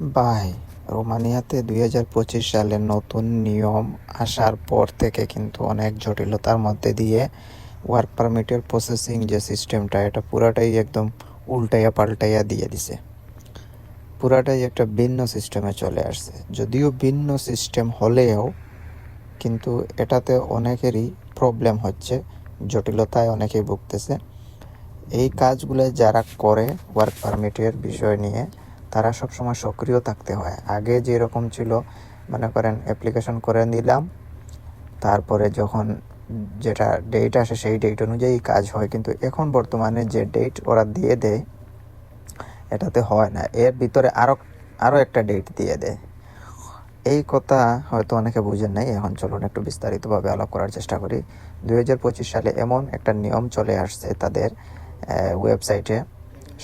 ভাই রোমানিয়াতে দুই হাজার পঁচিশ সালে নতুন নিয়ম আসার পর থেকে কিন্তু অনেক জটিলতার মধ্যে দিয়ে ওয়ার্ক পারমিটের প্রসেসিং যে সিস্টেমটা এটা পুরাটাই একদম উল্টাইয়া পাল্টাইয়া দিয়ে দিছে। পুরাটাই একটা ভিন্ন সিস্টেমে চলে আসছে। যদিও ভিন্ন সিস্টেম হলেও কিন্তু এটাতে অনেকেরই প্রবলেম হচ্ছে, জটিলতায় অনেকেই ভুগতেছে। এই কাজগুলো যারা করে ওয়ার্ক পারমিটের বিষয় নিয়ে তারা সবসময় সক্রিয় থাকতে হয়। আগে যেরকম ছিল, মনে করেন অ্যাপ্লিকেশন করে নিলাম, তারপরে যখন যেটা ডেট আসে সেই ডেট অনুযায়ী কাজ হয়, কিন্তু এখন বর্তমানে যে ডেট ওরা দিয়ে দেয়, এটাতে হয় না। এর ভিতরে আরও আরও একটা ডেট দিয়ে দেয়। এই কথা হয়তো অনেকে বুঝেন নাই, এখন চলুন একটু বিস্তারিতভাবে আলাপ করার চেষ্টা করি। দু হাজার পঁচিশ সালে এমন একটা নিয়ম চলে আসছে তাদের ওয়েবসাইটে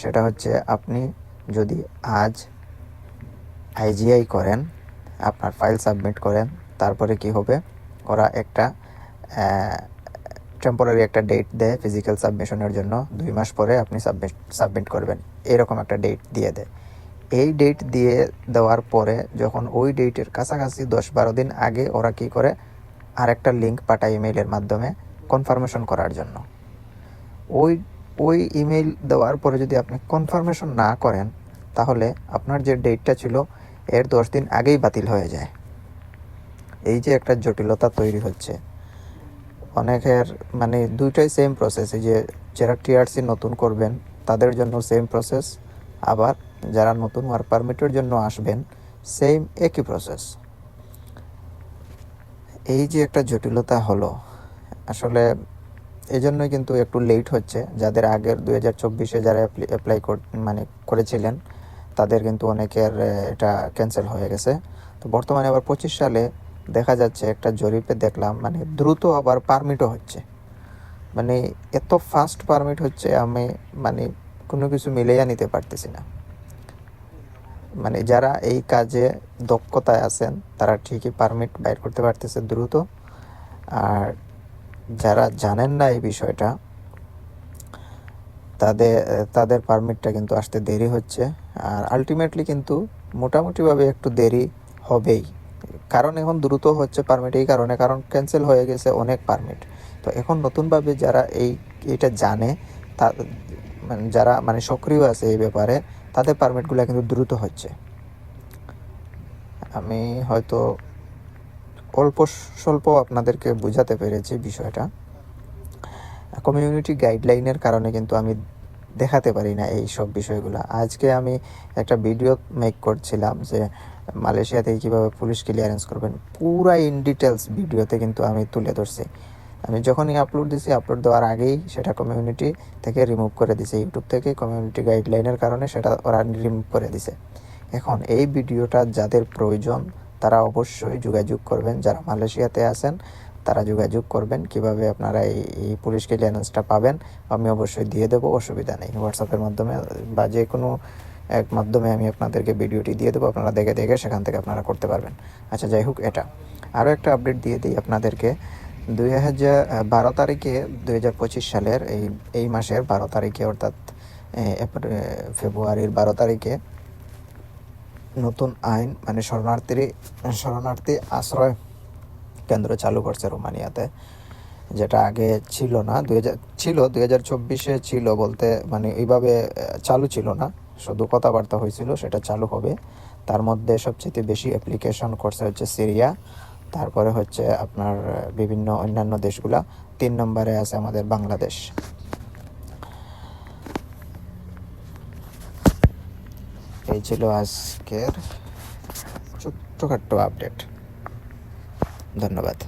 সেটা হচ্ছে আপনি যদি আজ আইজিআই করেন, আপনার ফাইল সাবমিট করেন, তারপরে কি হবে? ওরা একটা টেম্পোরারি একটা ডেট দেয় ফিজিক্যাল সাবমিশনের জন্য, দুই মাস পরে আপনি সাবমিট সাবমিট করবেন। এরকম একটা ডেট দিয়ে দেয়। এই ডেট দিয়ে দেওয়ার পরে যখন ওই ডেটের কাছাকাছি দশ বারো দিন আগে ওরা কি করে? আরেকটা লিঙ্ক পাঠায় ইমেইলের মাধ্যমে কনফার্মেশন করার জন্য। ওই ওই ইমেইল দেওয়ার পরে যদি আপনি কনফার্মেশন না করেন তাহলে আপনার যে ডেটটা ছিল, এর দশ দিন আগেই বাতিল হয়ে যায়। এই যে একটা জটিলতা তৈরি হচ্ছে। অনেকের মানে দুইটাই সেম প্রসেস এই যে যারা টিআরসি নতুন করবেন, তাদের জন্য সেম প্রসেস আবার যারা নতুন ওয়ার্ক পারমিটের জন্য আসবেন সেম একই প্রসেস এই যে একটা জটিলতা হলো, আসলে এই জন্যই কিন্তু একটু লেট হচ্ছে। যাদের আগের দু হাজার চব্বিশে যারা অ্যাপ্লাই মানে করেছিলেন তাদের কিন্তু অনেকের এটা ক্যান্সেল হয়ে গেছে। তো বর্তমানে আবার পঁচিশ সালে দেখা যাচ্ছে একটা জরিপে দেখলাম মানে দ্রুত আবার পারমিটও হচ্ছে। মানে এত ফাস্ট পারমিট হচ্ছে, আমি মানে কোনো কিছু মিলেইয়া নিতে পারতেছি না। মানে যারা এই কাজে দক্ষতায় আছেন, তারা ঠিকই পারমিট বাইর করতে পারতেছে দ্রুত। আর যারা জানেন না এই বিষয়টা, তাদের তাদের পারমিটটা কিন্তু আসতে দেরি হচ্ছে। আর আলটিমেটলি কিন্তু মোটামুটিভাবে একটু দেরি হবেই। কারণ এখন দ্রুত হচ্ছে পারমিট এই কারণে কারণ ক্যান্সেল হয়ে গেছে অনেক পারমিট তো এখন নতুনভাবে যারা এই, এটা জানে, তা মানে যারা মানে সক্রিয় আছে এই ব্যাপারে, তাদের পারমিটগুলো কিন্তু দ্রুত হচ্ছে। আমি হয়তো অল্প স্বল্প আপনাদেরকে বোঝাতে পেরেছি বিষয়টা। কমিউনিটি গাইডলাইনের কারণে কিন্তু আমি দেখাতে পারি না এই সব বিষয়গুলো। আজকে আমি একটা ভিডিও মেক করছিলাম যে মালয়েশিয়াতে কীভাবে পুলিশ ক্লিয়ারেন্স করবেন, পুরা ইন ডিটেলস ভিডিওতে কিন্তু আমি তুলে ধরছি। আমি যখনই আপলোড দিছি আপলোড দেওয়ার আগেই সেটা কমিউনিটি থেকে রিমুভ করে দিছে। ইউটিউব থেকে কমিউনিটি গাইডলাইনের কারণে সেটা ওরা রিমুভ করে দিছে। এখন এই ভিডিওটা যাদের প্রয়োজন, তারা অবশ্যই যোগাযোগ করবেন। যারা মালয়েশিয়াতে আছেন তারা যোগাযোগ করবেন, কীভাবে আপনারা এই পুলিশ ক্লিয়ারেন্সটা পাবেন, আমি অবশ্যই দিয়ে দেবো, অসুবিধা নেই। হোয়াটসঅ্যাপের মাধ্যমে, বা যে কোনো এক মাধ্যমে আমি আপনাদেরকে ভিডিওটি দিয়ে দেবো, আপনারা দেখে দেখে সেখান থেকে আপনারা করতে পারবেন। আচ্ছা যাই হোক, এটা। আরও একটা আপডেট দিয়ে দিই আপনাদেরকে। দুই হাজার বারো তারিখে দুই হাজার পঁচিশ সালের এই এই মাসের বারো তারিখে, অর্থাৎ ফেব্রুয়ারির বারো তারিখে নতুন আইন মানে শরণার্থী শরণার্থী আশ্রয় কেন্দ্র চালু করছে রোমানিয়াতে, যেটা আগে ছিল না। দুই হাজার, ছিল, দুই হাজার চব্বিশে ছিল বলতে মানে এইভাবে চালু ছিল না। শুধু কথাবার্তা হয়েছিল, সেটা চালু হবে। তার মধ্যে সবচেয়ে বেশি অ্যাপ্লিকেশন করছে হচ্ছে সিরিয়া, তারপরে হচ্ছে আপনার বিভিন্ন অন্যান্য দেশগুলা। তিন নম্বরে আছে আমাদের বাংলাদেশ। এই ছিল আজকের ছোট্টখাট্ট আপডেট ধন্যবাদ।